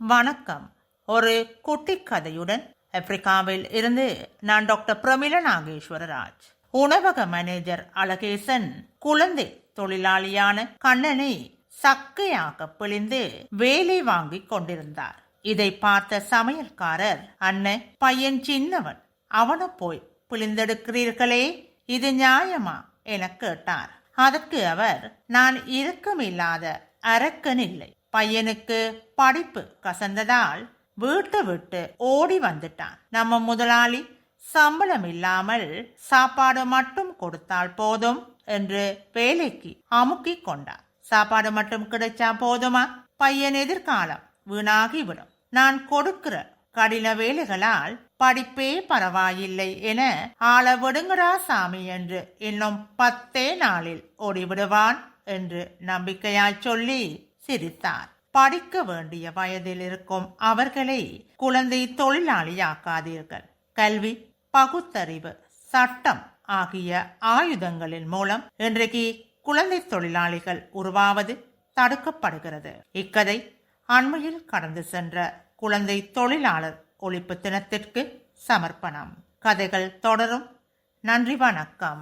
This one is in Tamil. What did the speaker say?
வணக்கம். ஒரு குட்டி கதையுடன் ஆப்பிரிக்காவில் இருந்து நான் டாக்டர் பிரமிள நாகேஸ்வரராஜ். உணவக மேனேஜர் அழகேசன் குழந்தை தொழிலாளியான கண்ணனை சக்கையாக பிழிந்து வேலை வாங்கிக் கொண்டிருந்தார். இதை பார்த்த சமையல்காரர் அண்ணன் பையன் சின்னவன் அவனை போய் பிழிந்தெடுக்கிறீர்களே இது நியாயமா? என கேட்டார். அதற்கு அவர் நான் இறுக்கமில்லாத அரக்கன் இல்லை. பையனுக்கு படிப்பு கசந்ததால் வீட்டை விட்டு ஓடி வந்துட்டான். நம்ம முதலாளி சம்பளம் இல்லாமல் சாப்பாடு மட்டும் கொடுத்தால் போதும் என்று வேலைக்கு அமுக்கி கொண்டார் சாப்பாடு மட்டும் கிடைச்சா போதுமா? பையன் எதிர்காலம் வீணாகிவிடும். நான் கொடுக்கிற கடின வேலைகளால் படிப்பே பரவாயில்லை என ஆள விடுங்கடா சாமி என்று இன்னும் பத்தே நாளில் ஓடிவிடுவான் என்று நம்பிக்கையாய் சொல்லி சிரித்தார். படிக்க வேண்டிய வயதில் இருக்கும் அவர்களை குழந்தை தொழிலாளியாக்காதீர்கள். கல்வி பகுத்தறிவு சட்டம் ஆகிய ஆயுதங்களின் மூலம் இன்றைக்கு குழந்தை தொழிலாளிகள் உருவாவது தடுக்கப்படுகிறது. இக்கதை அண்மையில் கடந்து சென்ற குழந்தை தொழிலாளர் ஒழிப்பு தினத்திற்கு சமர்ப்பணம். கதைகள் தொடரும். நன்றி வணக்கம்.